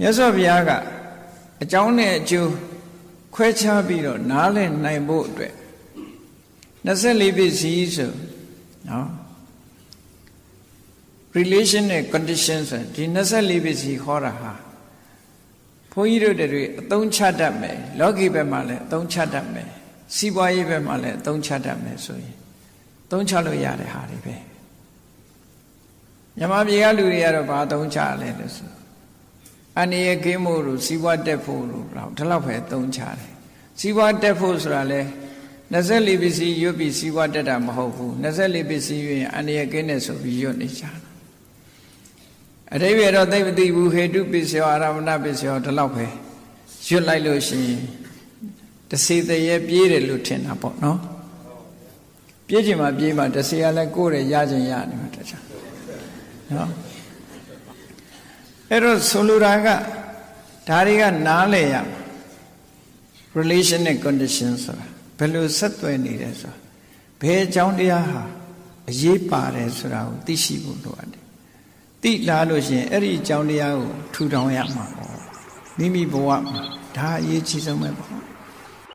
မြတ်စွာဘုရားကအကြောင်းနဲ့အကျိုးခွဲခြားပြီးတော့နားလည်နိုင်ဖို့အတွက်24ပစ္စည်းဆိုနော် relation နဲ့ condition ဆိုဒီ24ပစ္စည်းခေါ်တာဟာဘုန်းကြီးတို့တွေအသုံးချတတ်မယ်လောကီဘက်မှာလည်းအသုံးချတတ်မယ်စီးပွားရေးဘက်မှာလည်းအသုံးချတတ်မယ်ဆိုရင်သုံးချလို့ရတဲ့ဟာတွေပဲမြန်မာပြည်ကလူတွေကတော့ဘာသုံးချလဲလို့ဆို အန္တရာယ်ကင်းဖို့လို့စီးပွားတက်ဖို့လို့တော့ဒီလောက်ပဲသုံးချတယ်စီးပွားတက်ဖို့ဆိုတာလဲ24ပစ္စည်းရွတ်ပြီးစီးပွားတက်တာမဟုတ်ဘူး24ပစ္စည်းရွတ်ရင်အန္တရာယ်ကင်းတယ်ဆိုပြီးရွတ်နေကြတာအတိပ္ပယ်တော့သိမသိဘူးဟေတုပစ္စယောအာရမဏပစ္စယောဒီလောက်ပဲရွတ်လိုက်လို့ရှိရင်တစေတရေပြေးတယ်လို့ထင်တာပေါ့နော်ပြေးချင်မှပြေးမှတစေကလည်းကိုယ်ရရခြင်းရနေမှာတခြားနော် အဲ့တော့ဆိုလိုတာကဒါတွေကနားလဲရမှာ relation နဲ့ condition ဆိုတာဘယ်လိုဆက်သွယ်နေတယ်ဆိုတာဘယ်အကြောင်းတရားဟာအရေးပါတယ်ဆိုတာကိုသိရှိဖို့လိုအပ်တယ်သိလာလို့ရှိရင်အဲ့ဒီအကြောင်းတရားကိုထူထောင်ရမှာပေါ့မိမိဘဝမှာဒါအရေးကြီးဆုံးပဲပေါ့